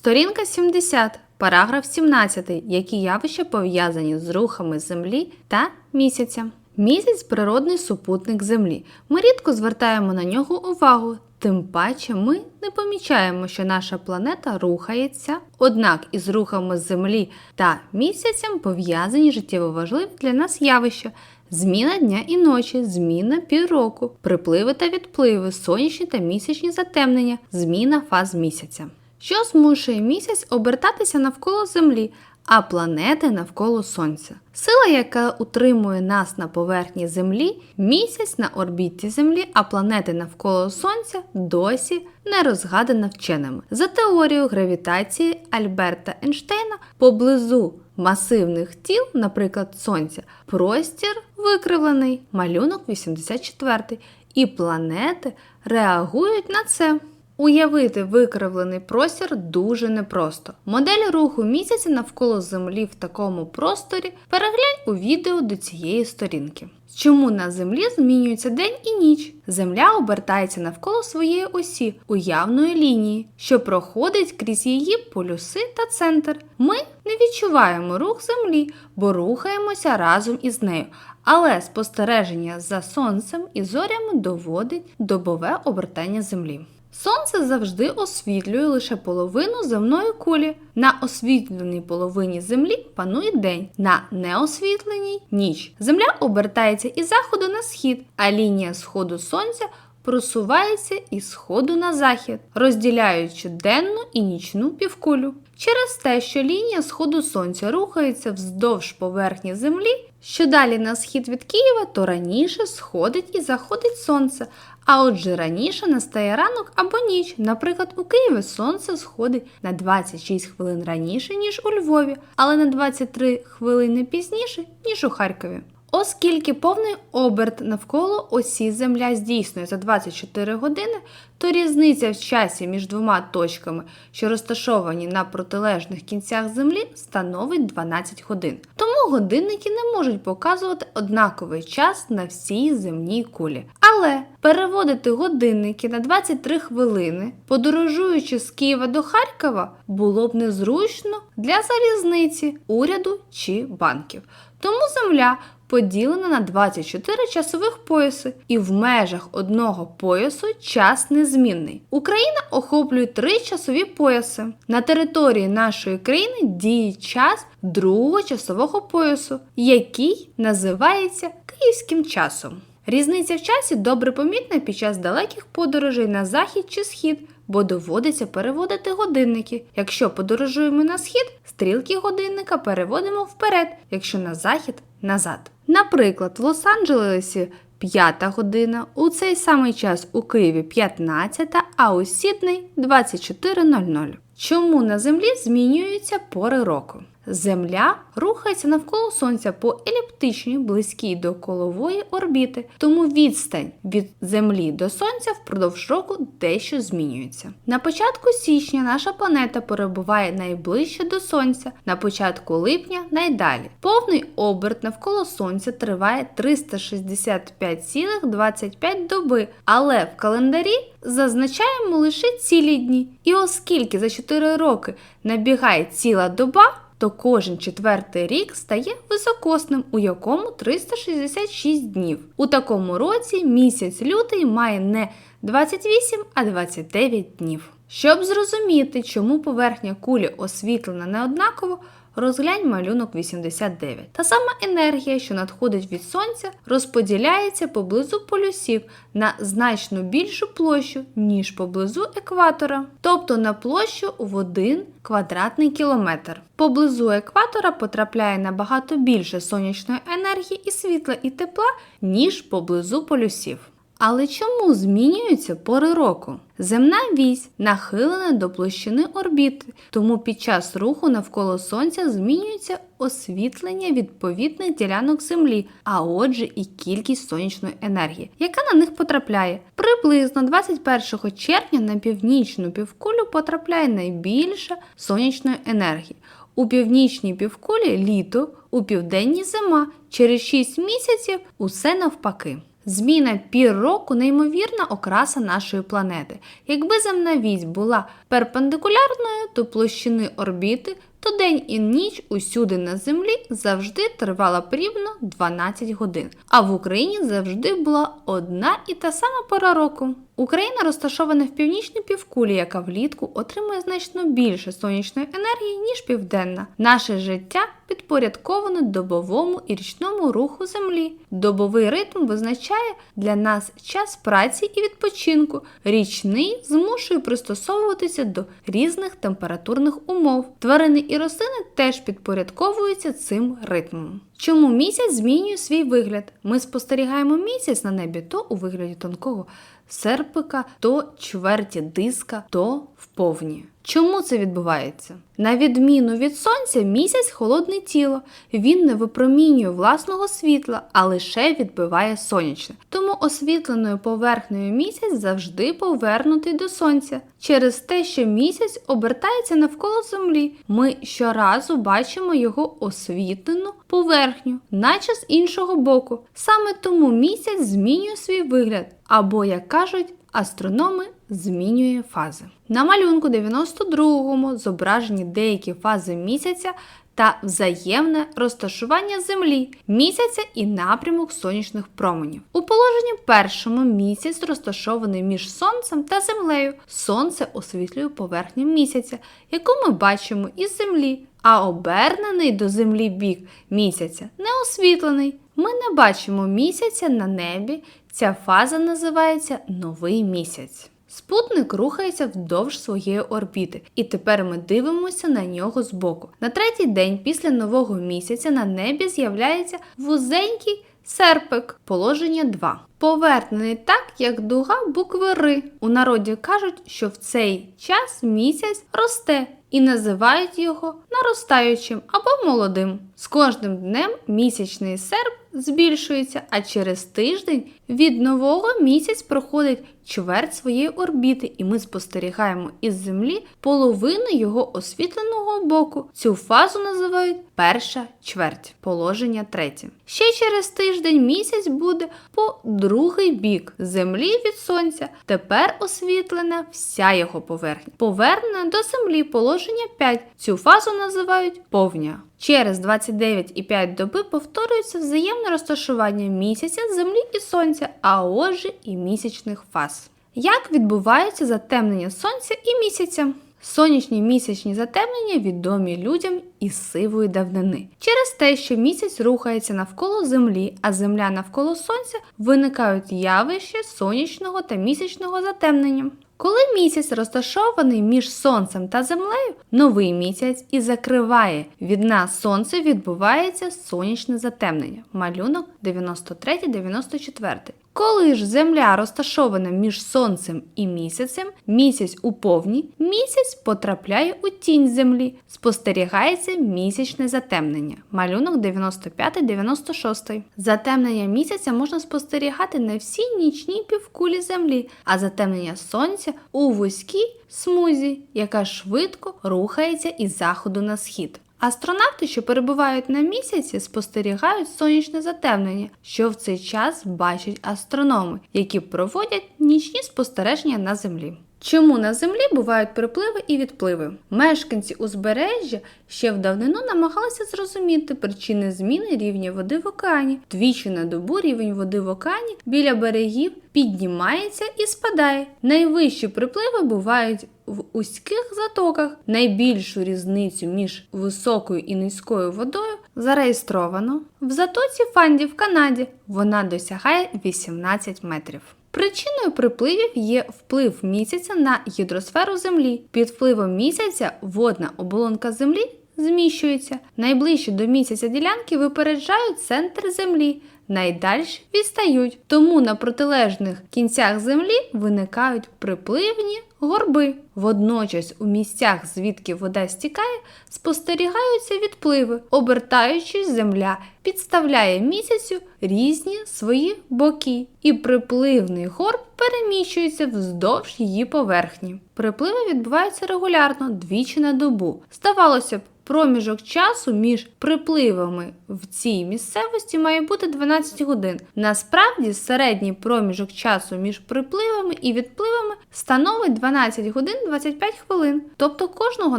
Сторінка 70, параграф 17. Які явища пов'язані з рухами Землі та місяця. Місяць природний супутник Землі. Ми рідко звертаємо на нього увагу. Тим паче ми не помічаємо, що наша планета рухається, однак із рухами Землі та місяцем пов'язані життєво важливі для нас явища. Зміна дня і ночі, зміна півроку, припливи та відпливи, сонячні та місячні затемнення, зміна фаз місяця. Що змушує місяць обертатися навколо Землі, а планети навколо Сонця? Сила, яка утримує нас на поверхні Землі, місяць на орбіті Землі, а планети навколо Сонця досі не розгадана вченими. За теорією гравітації Альберта Ейнштейна поблизу масивних тіл, наприклад, Сонця, простір викривлений, малюнок 84, і планети реагують на це. Уявити викривлений простір дуже непросто. Модель руху місяця навколо Землі в такому просторі переглянь у відео до цієї сторінки. Чому на Землі змінюється день і ніч? Земля обертається навколо своєї осі уявної лінії, що проходить крізь її полюси та центр. Ми не відчуваємо рух Землі, бо рухаємося разом із нею. Але спостереження за сонцем і зорями доводить добове обертання Землі. Сонце завжди освітлює лише половину земної кулі. На освітленій половині Землі панує день, на неосвітленій ніч. Земля обертається із заходу на схід, а лінія сходу сонця просувається із сходу на захід, розділяючи денну і нічну півкулю. Через те, що лінія сходу сонця рухається вздовж поверхні Землі, що далі на схід від Києва, то раніше сходить і заходить сонце. А отже, раніше настає ранок або ніч. Наприклад, у Києві сонце сходить на 26 хвилин раніше, ніж у Львові, але на 23 хвилини пізніше, ніж у Харкові. Оскільки повний оберт навколо осі Земля здійснює за 24 години, то різниця в часі між двома точками, що розташовані на протилежних кінцях Землі, становить 12 годин. Тому годинники не можуть показувати однаковий час на всій земній кулі. Але переводити годинники на 23 хвилини, подорожуючи з Києва до Харкова, було б незручно для залізниці, уряду чи банків. Тому Земля поділена на 24 часових пояси, і в межах одного поясу час незмінний. Україна охоплює три часові пояси. На території нашої країни діє час другого часового поясу, який називається київським часом. Різниця в часі добре помітна під час далеких подорожей на захід чи схід, бо доводиться переводити годинники. Якщо подорожуємо на схід, стрілки годинника переводимо вперед, якщо на захід назад. Наприклад, в Лос-Анджелесі 5 година, у цей самий час у Києві 15, а у Сідней 24.00. Чому на Землі змінюються пори року? Земля рухається навколо Сонця по еліптичній близькій до колової орбіти, тому відстань від Землі до Сонця впродовж року дещо змінюється. На початку січня наша планета перебуває найближче до Сонця, на початку липня найдалі. Повний оберт навколо Сонця триває 365,25 доби, але в календарі зазначаємо лише цілі дні. І оскільки за 4 роки набігає ціла доба, то кожен четвертий рік стає високосним, у якому 366 днів. У такому році місяць лютий має не 28, а 29 днів. Щоб зрозуміти, чому поверхня кулі освітлена неоднаково, розглянь малюнок 89. Та сама енергія, що надходить від сонця, розподіляється поблизу полюсів на значно більшу площу, ніж поблизу екватора, тобто на площу в 1 квадратний кілометр. Поблизу екватора потрапляє набагато більше сонячної енергії і світла і тепла, ніж поблизу полюсів. Але чому змінюються пори року? Земна вісь нахилена до площини орбіти, тому під час руху навколо Сонця змінюється освітлення відповідних ділянок Землі, а отже, і кількість сонячної енергії, яка на них потрапляє. Приблизно 21 червня на північну півкулю потрапляє найбільше сонячної енергії. У північній півкулі літо, у південній зима. Через 6 місяців усе навпаки. Зміна пір року неймовірна окраса нашої планети. Якби земна вісь була перпендикулярною до площини орбіти, то день і ніч усюди на землі завжди тривала рівно 12 годин, а в Україні завжди була одна і та сама пора року. Україна розташована в північній півкулі, яка влітку отримує значно більше сонячної енергії, ніж південна. Наше життя підпорядковане добовому і річному руху Землі. Добовий ритм визначає для нас час праці і відпочинку. Річний змушує пристосовуватися до різних температурних умов. Тварини і рослини теж підпорядковуються цим ритмом. Чому місяць змінює свій вигляд? Ми спостерігаємо місяць на небі то у вигляді тонкого серпика, то чверті диска, то вповні. Чому це відбувається? На відміну від сонця, місяць холодне тіло. Він не випромінює власного світла, а лише відбиває сонячне. Тому освітленою поверхнею місяць завжди повернутий до сонця. Через те, що місяць обертається навколо землі, ми щоразу бачимо його освітлену поверхню, наче з іншого боку. Саме тому місяць змінює свій вигляд, або, як кажуть, астрономи змінює фази. На малюнку 92-му зображені деякі фази місяця та взаємне розташування Землі, місяця і напрямок сонячних променів. У положенні першому місяць розташований між Сонцем та Землею. Сонце освітлює поверхню місяця, яку ми бачимо із Землі, а обернений до Землі бік місяця не освітлений. Ми не бачимо місяця на небі. Ця фаза називається новий місяць. Спутник рухається вдовж своєї орбіти, і тепер ми дивимося на нього збоку. На третій день після нового місяця на небі з'являється вузенький серпик, положення 2. Повернений так, як дуга букви Р. У народі кажуть, що в цей час місяць росте і називають його наростаючим або молодим. З кожним днем місячний серп збільшується, а через тиждень від нового місяць проходить чверть своєї орбіти, і ми спостерігаємо із Землі половину його освітленого боку. Цю фазу називають перша чверть, положення третє. Ще через тиждень місяць буде по другий бік Землі від Сонця. Тепер освітлена вся його поверхня. Повернена до Землі положення 5. Цю фазу називають повня. Через 29,5 доби повторюється взаємне розташування місяця, землі і сонця, а отже і місячних фаз. Як відбувається затемнення сонця і місяця? Сонячні місячні затемнення відомі людям із сивої давнини. Через те, що місяць рухається навколо Землі, а Земля навколо Сонця, виникають явища сонячного та місячного затемнення. Коли місяць розташований між сонцем та землею, новий місяць і закриває від нас сонце, відбувається сонячне затемнення. Малюнок 93-94. Коли ж Земля розташована між сонцем і місяцем, місяць у повні, місяць потрапляє у тінь Землі, спостерігається місячне затемнення. Малюнок 95-96. Затемнення місяця можна спостерігати на всій нічній півкулі Землі, а затемнення сонця у вузькій смузі, яка швидко рухається із заходу на схід. Астронавти, що перебувають на місяці, спостерігають сонячне затемнення, що в цей час бачать астрономи, які проводять нічні спостереження на землі. Чому на землі бувають припливи і відпливи? Мешканці узбережжя ще в давнину намагалися зрозуміти причини зміни рівня води в океані. Двічі на добу рівень води в океані біля берегів піднімається і спадає. Найвищі припливи бувають в узьких затоках. Найбільшу різницю між високою і низькою водою зареєстровано в затоці Фанді в Канаді. Вона досягає 18 метрів. Причиною припливів є вплив місяця на гідросферу Землі. Під впливом місяця водна оболонка Землі зміщується. Найближчі до місяця ділянки випереджають центр Землі, найдальші відстають. Тому на протилежних кінцях Землі виникають припливні горби. Водночас у місцях, звідки вода стікає, спостерігаються відпливи, обертаючись земля підставляє місяцю різні свої боки, і припливний горб переміщується вздовж її поверхні. Припливи відбуваються регулярно двічі на добу. Здавалося б, проміжок часу між припливами в цій місцевості має бути 12 годин. Насправді середній проміжок часу між припливами і відпливами становить 12 годин 25 хвилин. Тобто кожного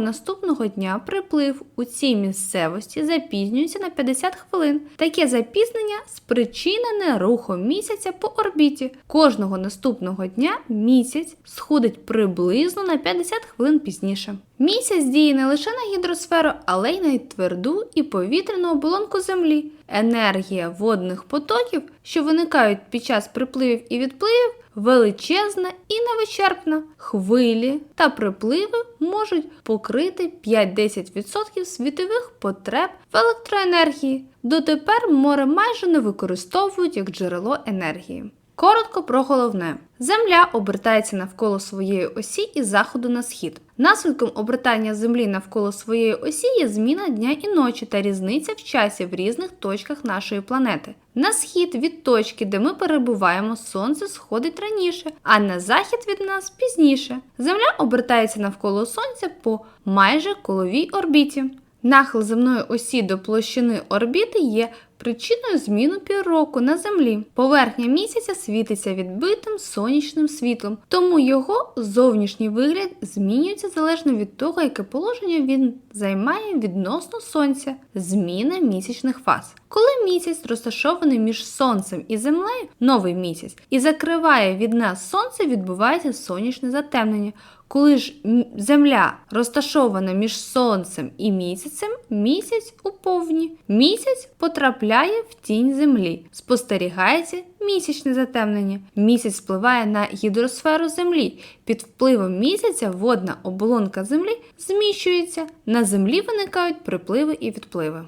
наступного дня приплив у цій місцевості запізнюється на 50 хвилин. Таке запізнення спричинене рухом місяця по орбіті. Кожного наступного дня місяць сходить приблизно на 50 хвилин пізніше. Місяць діє не лише на гідросферу, але й на тверду і повітряну оболонку Землі. Енергія водних потоків, що виникають під час припливів і відпливів, величезна і невичерпна. Хвилі та припливи можуть покрити 5-10% світових потреб в електроенергії. Дотепер море майже не використовують як джерело енергії. Коротко про головне: Земля обертається навколо своєї осі із заходу на схід. Наслідком обертання Землі навколо своєї осі є зміна дня і ночі та різниця в часі в різних точках нашої планети. На схід від точки, де ми перебуваємо, сонце сходить раніше, а на захід від нас пізніше. Земля обертається навколо сонця по майже коловій орбіті. Нахил земної осі до площини орбіти є причиною зміну півроку на Землі. Поверхня місяця світиться відбитим сонячним світлом, тому його зовнішній вигляд змінюється залежно від того, яке положення він займає відносно сонця, зміна місячних фаз. Коли місяць розташований між сонцем і землею, новий місяць, і закриває від нас сонце, відбувається сонячне затемнення. Коли ж земля розташована між сонцем і місяцем, місяць у повні. Місяць потрапляє в тінь землі. Спостерігається місячне затемнення. Місяць впливає на гідросферу землі. Під впливом місяця водна оболонка землі зміщується. На землі виникають припливи і відпливи.